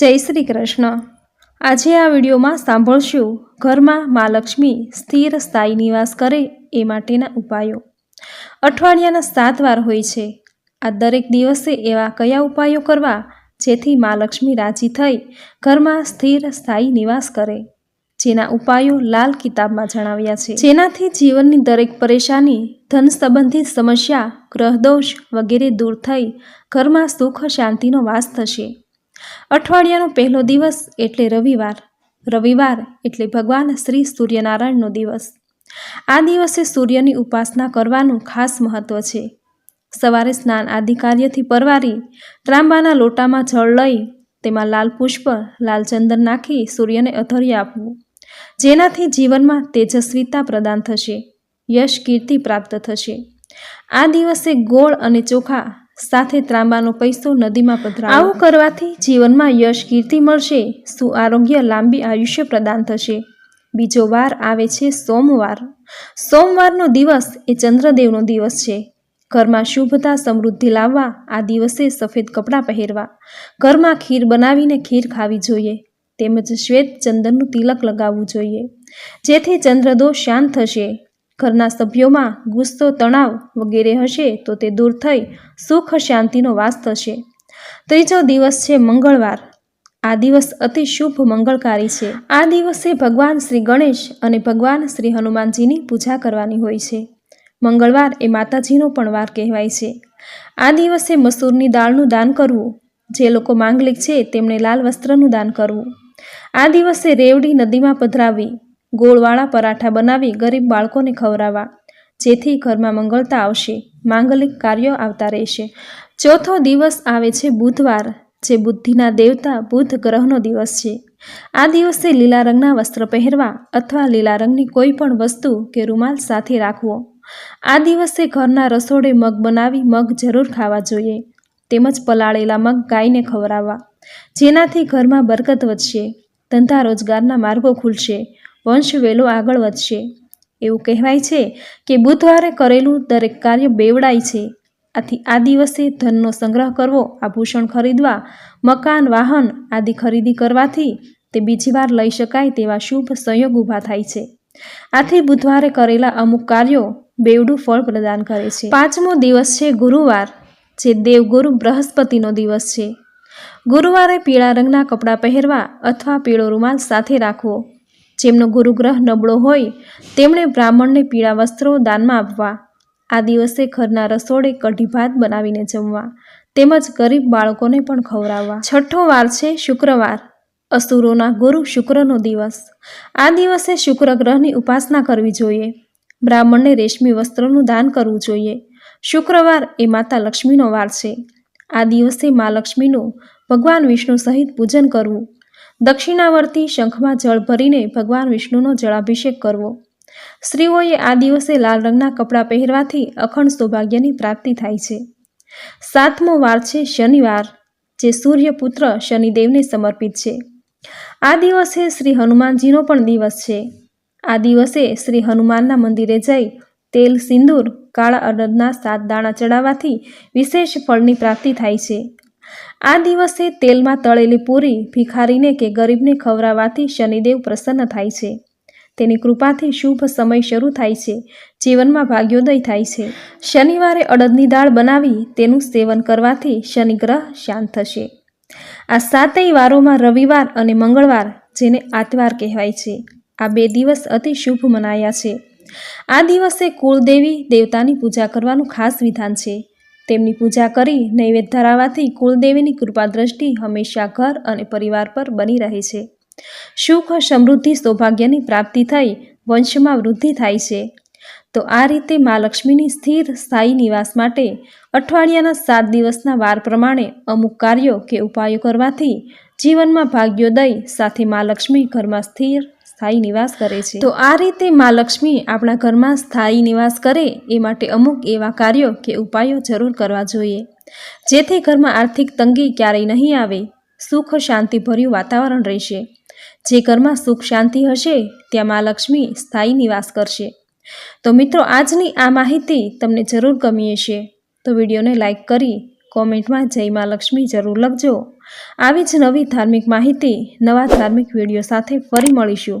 જય શ્રી કૃષ્ણ. આજે આ વિડીયોમાં સાંભળશું ઘરમાં મા લક્ષ્મી સ્થિર સ્થાયી નિવાસ કરે એ માટેના ઉપાયો. અઠવાડિયાના સાત વાર હોય છે. આ દરેક દિવસે એવા કયા ઉપાયો કરવા જેથી મા લક્ષ્મી રાજી થઈ ઘરમાં સ્થિર સ્થાયી નિવાસ કરે? જેના ઉપાયો લાલ કિતાબમાં જણાવ્યા છે. જેનાથી જીવનની દરેક પરેશાની, ધન સંબંધિત સમસ્યા, ગ્રહદોષ વગેરે દૂર થઈ ઘરમાં સુખ શાંતિનો વાસ થશે. અઠવાડિયાનો પહેલો દિવસ એટલે રવિવાર. રવિવાર એટલે ભગવાન શ્રી સૂર્યનારાયણનો દિવસ. આ દિવસે સૂર્યની ઉપાસના કરવાનું ખાસ મહત્વ છે. સવારે સ્નાન આદિ કાર્યથી પરવારી ત્રાંબાના લોટામાં જળ લઈ તેમાં લાલ પુષ્પ, લાલ ચંદન નાખી સૂર્યને અધર્ય આપવું. જેનાથી જીવનમાં તેજસ્વીતા પ્રદાન થશે, યશ કીર્તિ પ્રાપ્ત થશે. આ દિવસે ગોળ અને ચોખા સાથે ત્રાંબાનો પૈસો નદીમાં પધરાવો. આવું કરવાથી જીવનમાં યશ કીર્તિ મળશે, સુઆરોગ્ય લાંબી આયુષ્ય પ્રદાન થશે. બીજો વાર આવે છે સોમવાર. સોમવારનો દિવસ એ ચંદ્રદેવનો દિવસ છે. ઘરમાં શુભતા સમૃદ્ધિ લાવવા, આ દિવસે સફેદ કપડાં પહેરવા. ઘરમાં ખીર બનાવીને ખીર ખાવી જોઈએ. તેમજ શ્વેત ચંદનનું તિલક લગાવવું જોઈએ. જેથી ચંદ્રદોષ શાંત થશે. ઘરના સભ્યોમાં ગુસ્સો, તણાવ વગેરે હશે તો તે દૂર થઈ સુખ, શાંતિનો વાસ થશે. ત્રીજો દિવસ છે મંગળવાર. આ દિવસ અતિ શુભ, મંગળકારી છે. આ દિવસે ભગવાન શ્રી ગણેશ અને ભગવાન શ્રી હનુમાનજીની પૂજા કરવાની હોય છે. મંગળવાર એ માતાજીનો પણ વાર કહેવાય છે. આ દિવસે મસૂરની દાળનું દાન કરવું, જે લોકો માંગલિક છે તેમણે લાલ વસ્ત્રનું દાન કરવું. આ દિવસે રેવડી નદીમાં પધરાવવી ગોળવાળા પરાઠા બનાવી ગરીબ બાળકોને ખવડાવવા. જેથી ઘરમાં મંગળતા આવશે, માંગલિક કાર્યો આવતા રહેશે. ચોથો દિવસ આવે છે બુધવાર, જે બુદ્ધિના દેવતા બુધ ગ્રહનો દિવસ છે. આ દિવસે લીલા રંગના વસ્ત્ર પહેરવા અથવા લીલા રંગની કોઈ પણ વસ્તુ કે રૂમાલ સાથે રાખવો. આ દિવસે ઘરના રસોડે મગ બનાવી મગ જરૂર ખાવા જોઈએ. તેમજ પલાળેલા મગ ગાયને ખવડાવવા. જેનાથી ઘરમાં બરકત વધશે. ધંધા રોજગારના માર્ગો ખુલશે. વંશ વેલો આગળ વધશે. એવું કહેવાય છે કે બુધવારે કરેલું દરેક કાર્ય બેવડાય છે. આથી આ દિવસે ધનનો સંગ્રહ કરવો આભૂષણ ખરીદવા, મકાન, વાહન આદિ ખરીદી કરવાથી તે બીજી વાર લઈ શકાય તેવા શુભ સંયોગ ઊભા થાય છે. આથી બુધવારે કરેલા અમુક કાર્યો બેવડું ફળ પ્રદાન કરે છે. પાંચમો દિવસ છે ગુરુવાર, જે દેવગુરુ બૃહસ્પતિનો દિવસ છે. ગુરુવારે પીળા રંગના કપડાં પહેરવા અથવા પીળો રૂમાલ સાથે રાખવો. જેમનો ગુરુગ્રહ નબળો હોય, તેમણે બ્રાહ્મણને પીળા વસ્ત્રો દાનમાં આપવા, આ દિવસે ઘરના રસોડે કઢી ભાત બનાવીને જમવા, તેમજ ગરીબ બાળકોને પણ ખવડાવવા. છઠ્ઠો વાર છે શુક્રવાર. અસુરોના ગુરુ શુક્રનો દિવસ. આ દિવસે શુક્ર ગ્રહની ઉપાસના કરવી જોઈએ. બ્રાહ્મણને રેશમી વસ્ત્રોનું દાન કરવું જોઈએ. શુક્રવાર એ માતા લક્ષ્મીનો વાર છે. આ દિવસે મા લક્ષ્મીનું, ભગવાન વિષ્ણુ સહિત પૂજન કરવું દક્ષિણાવર્તી શંખમાં જળ ભરીને ભગવાન વિષ્ણુનો જળાભિષેક કરવો. સ્ત્રીઓએ આ દિવસે લાલ રંગના કપડાં પહેરવાથી અખંડ સૌભાગ્યની પ્રાપ્તિ થાય છે. સાતમો વાર છે શનિવાર, જે સૂર્યપુત્ર શનિદેવને સમર્પિત છે. આ દિવસે શ્રી હનુમાનજીનો પણ દિવસ છે. આ દિવસે શ્રી હનુમાનના મંદિરે જઈ તેલ, સિંદૂર, કાળા અડદના સાત દાણા ચડાવવાથી વિશેષ ફળની પ્રાપ્તિ થાય છે. આ દિવસે તેલમાં તળેલી પૂરી ભિખારીને કે ગરીબને ખવડાવવાથી શનિદેવ પ્રસન્ન થાય છે. તેની કૃપાથી શુભ સમય શરૂ થાય છે. જીવનમાં ભાગ્યોદય થાય છે. શનિવારે અડદની દાળ બનાવી તેનું સેવન કરવાથી શનિગ્રહ શાંત થશે. આ સાતેય વારોમાં રવિવાર અને મંગળવાર, જેને આતવાર કહેવાય છે, આ બે દિવસ અતિ શુભ મનાયા છે. આ દિવસે કુળદેવી દેવતાની પૂજા કરવાનું ખાસ વિધાન છે. તેમની પૂજા કરી, નૈવેદ્ય ધરાવવાથી કુળદેવીની કૃપા દ્રષ્ટિ હંમેશા ઘર અને પરિવાર પર બની રહે છે. સુખ, સમૃદ્ધિ, સૌભાગ્યની પ્રાપ્તિ થઈ, વંશમાં વૃદ્ધિ થાય છે. તો આ રીતે મા લક્ષ્મીની સ્થિર, સ્થાયી નિવાસ માટે અઠવાડિયાના સાત દિવસના વાર પ્રમાણે અમુક કાર્યો કે ઉપાયો કરવાથી જીવનમાં ભાગ્યોદય સાથે મા લક્ષ્મી ઘરમાં સ્થિર સ્થાયી નિવાસ કરે છે. તો આ રીતે મા લક્ષ્મી આપણા ઘરમાં સ્થાયી નિવાસ કરે એ માટે અમુક એવા કાર્યો કે ઉપાયો જરૂર કરવા જોઈએ. જેથી ઘરમાં આર્થિક તંગી ક્યારેય નહીં આવે, સુખ શાંતિભર્યું વાતાવરણ રહેશે. જે ઘરમાં સુખ શાંતિ હશે, ત્યાં મા લક્ષ્મી સ્થાયી નિવાસ કરશે. તો મિત્રો, આજની આ માહિતી તમને જરૂર ગમી હશે. તો વિડીયોને લાઈક કરી, કોમેન્ટમાં જય મા લક્ષ્મી જરૂર લખજો. આવી જ નવી ધાર્મિક માહિતી, નવા ધાર્મિક વીડિયો સાથે ફરી મળીશું.